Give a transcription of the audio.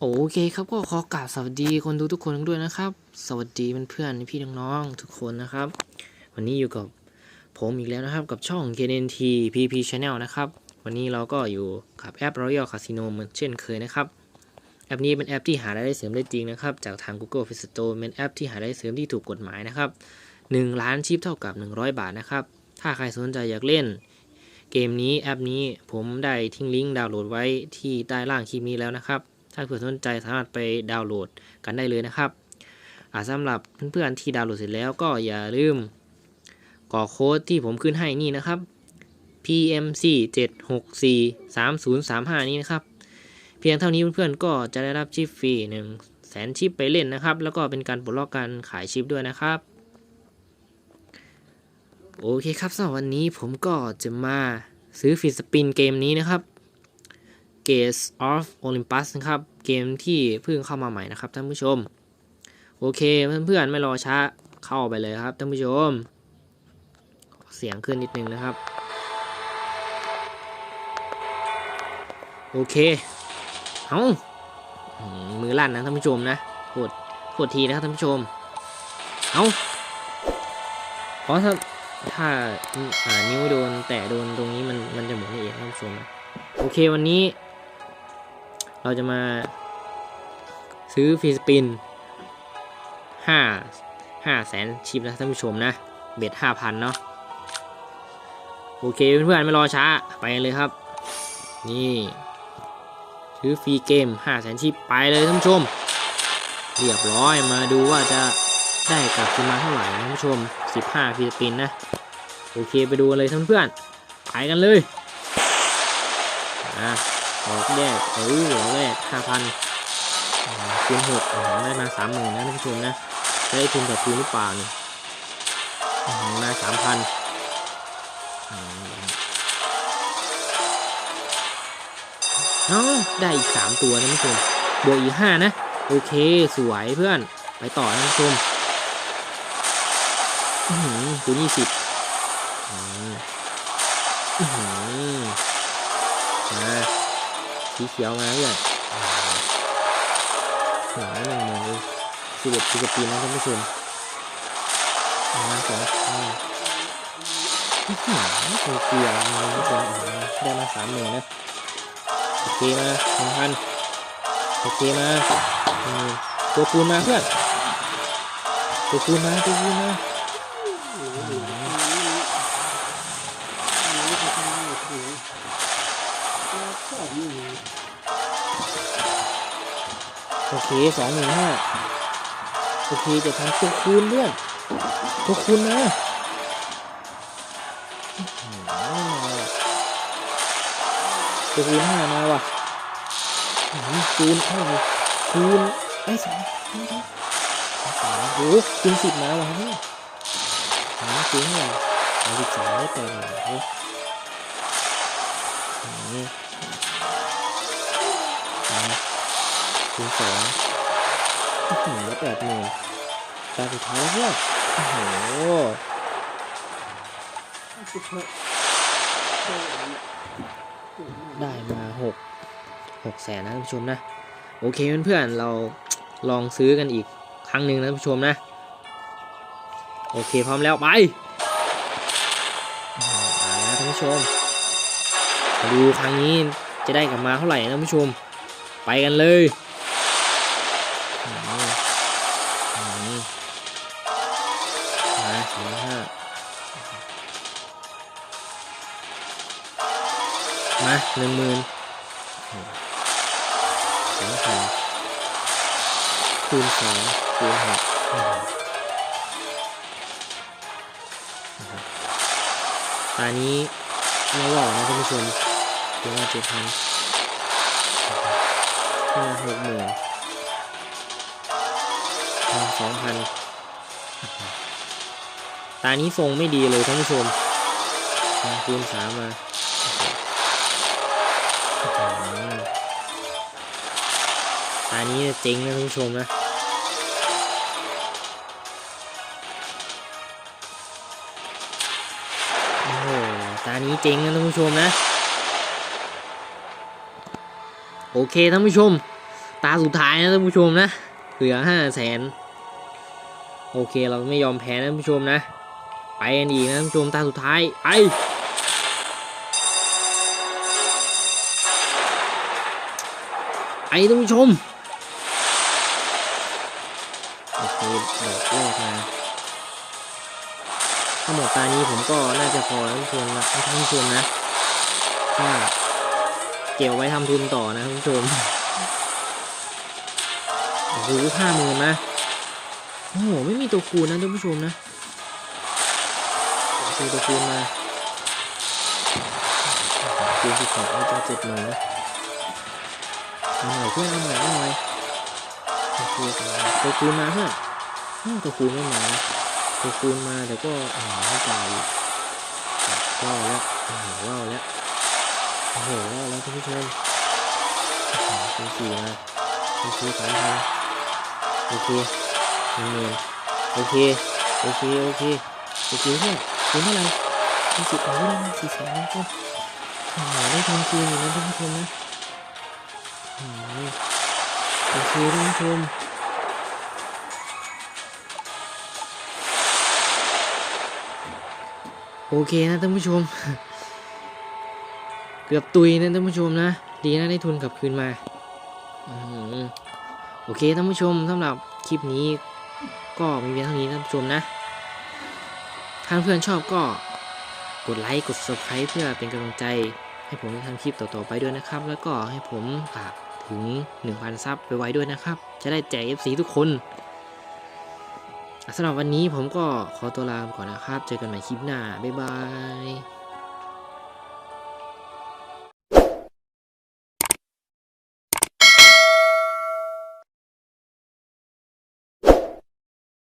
โอเคครับก็ขอกราบสวัสดีคนดูทุกคนด้วยนะครับ สวัสดีเพื่อนๆพี่น้องๆทุกคนนะครับ วันนี้อยู่กับผมอีกแล้วนะครับกับช่อง KNT PP Channel นะครับ วันนี้เราก็อยู่กับแอป Royal Casino เหมือนเช่นเคยนะครับแอปนี้เป็นแอปที่หารายได้เสริมได้จริงนะครับ จากทาง Google Play Store เป็นแอปที่หารายได้เสริมที่ถูกกฎหมายนะครับ 1 ล้านชิปเท่ากับ 100 บาทนะครับ ถ้าใครสนใจอยากเล่น เกมนี้แอปนี้ผมได้ทิ้งลิงก์ดาวน์โหลดไว้ที่ใต้ล่างคลิปนี้แล้วนะครับ ถ้าเผื่อสนใจสามารถไปดาวน์โหลดกันได้เลยนะครับอ่าสำหรับเพื่อนๆที่ดาวน์โหลดเสร็จแล้วก็อย่าลืมกรอกโค้ดที่ผมขึ้นให้นี่นะครับ PMC 764 3035 นี้นะครับ เพียงเท่านี้เพื่อนๆก็จะได้รับชิปฟรี1แสนชิปไปเล่นนะครับ แล้วก็เป็นการปลดล็อกการขายชิปด้วยนะครับ โอเคครับสำหรับวันนี้ผมก็จะมาซื้อฟีดสปินเกมนี้นะครับ g a t e of Olympus นะครับ เกมที่เพิ่งเข้ามาใหม่นะครับท่านผู้ชม โอเคเพื่อนๆไม่รอช้าเข้าไปเลยครับท่านผู้ชม เสียงขึ้นนิดนึงนะครับ โอเคเอามือลั่นนะท่านผู้ชมนะโคตรโคตรทีนะครับท่านผู้ชมเอาเพรา ถ้าอ่านิ้วโดน แตะโดนตรงนี้มันมันจะหมุนเองท่านผู้ชมนะโอเควันนี้ เราจะมาซื้อฟีสปินห้าห้าแสนชิปนะท่านผู้ชมนะ เบ็ดห้าพันเนาะโอเคเพื่อนๆไม่รอช้าไปกันเลยครับ นี่ซื้อฟรีเกมห้าแสนชิปไปเลยท่านผู้ชม เรียบร้อยมาดูว่าจะ ได้กลับคืนมาเท่าไหร่นะท่านผู้ชม 15ฟรีสปินนะ โอเคไปดูเลยท่านเพื่อนไปกันเลยอะออกแรกเออออกแรกห้าพันคูณหกอื้อหือได้มาสามหมื่นนะท่านผู้ชมนะได้ทุนกับทุนหรือเปล่านี่มาสามพันเอ้าได้อีกสามตัวนะท่านผู้ชมบวกอีกห้านะ โอเคสวยเพื่อนไปต่อนะท่านผู้ชม คูณยี่สิบมาสีเขียวมาเพื่อนหนาหนึ่งหมื่นเองสิบเอ็ดสิบปีนะท่านผู้ชมมาสองหือตัวเกลียวนะท่านผู้ชมได้มาสามหมื่นนะโอเคมาหนึ่งพันโอเคมาตัวคูณมาเพื่อนตัวคูณมาตัวคูณมา โอเคสองหมื่นห้าโอเคจะทำตัวคูณเพื่อนตัวคูณมาอื้อหือมาว่ะตัวคูณห้ามาว่ะคูณเท่าไหร่คูณไอ้สองสองโอ้คูณสิบมาว่ะเนี่ย หาคูณเท่าไหร่สามสิบสองได้แปดหมื่นเฮ้ยอื้อหือมาคูณสองอื้อหือแล้วแปดหมื่นตาสุดท้ายแล้วเพื่อนโอ้โหได้มาหกหกแสนนะท่านผู้ชมนะ โอเคเพื่อนๆเราลองซื้อกันอีกครั้งหนึ่งนะท่านผู้ชมนะ โอเคพร้อมแล้วไปมาแล้วท่านผู้ชมมาดูครั้งนี้จะได้กลับมาเท่าไหร่นะท่านผู้ชม ไปกันเลยมาสองห้ามาหนึ่งหมื่นสองพันคูณสองคูณหก นะครับตอนนี้ไม่หล่อนะท่านผู้ชมเดี๋ยวมาเจ็ดพันมาหกหมื่นสองพันตานี้ทรงไม่ดีเลยท่านผู้ชมคูณสามมาตานี้เจ๋งนะท่านผู้ชมนะานี้เจ๋งนะท่านผู้ชมนะ โอเคท่านผู้ชม ตาสุดท้ายนะท่านผู้ชมนะ เหลือห้าแสนโอเคเราไม่ยอมแพ้นะท่านผู้ชมนะ ไปกันอีกนะท่านผู้ชมตาสุดท้ายไปไปท่านผู้ชมโอเคดอกแรกมา ถ้าหมดตานี้ผมก็น่าจะพอแล้วท่านผู้ชมนะท่านผู้ชมนะถ้าเก็บไว้ทำทุนต่อนะท่านผู้ชมโอ้โหห้าหมื่นนะโอ้โหไม่มีตัวคูณนะท่านผู้ชมนะซื้อตัวคูณมาคูณสิบสองเอาจะเจ็ดหมื่นนะเอาหน่อยเพื่อนเอาหน่อยเอาหน่อยโอเคตัวคูณมาเพื่อนตัวคูณไม่มานะ คูณมาแต่ก็อ่าไม่จ่ายว้าวแล้วโอ้โหว้าวแล้วโอ้โหว้าวแล้วท่านผู้ชมโอ้โหตัวสี่มาโอเคสามพันโอเคหนึ่งหมื่นโอเคโอเคโอเคโอเคเพื่อนคืนเท่าไหร่ยี่สิบโอ้ยได้สี่แสนแล้วก็โอ้โหได้ทองคืนอยู่นะท่านผู้ชมนะโอ้โหโอเคท่านผู้ชม โอเคนะท่านผู้ชม เกือบตุยนะท่านผู้ชมนะ ดีนะได้ทุนกลับคืนมาโอเคท่านผู้ชมสำหรับคลิปนี้ ก็มีเพียงเท่านี้ท่านผู้ชมนะ ถ้าเพื่อนชอบก็กดไลค์กด subscribe เพื่อเป็นกำลังใจ ให้ผมทำคลิปต่อๆไปด้วยนะครับ แล้วก็ให้ผมฝากถึง 1,000 ซับไปไว้ด้วยนะครับ จะได้แจก FC ทุกคน สำหรับวันนี้ผมก็ขอตัวลาไปก่อนนะครับ เจอกันใหม่คลิปหน้า บ๊ายบาย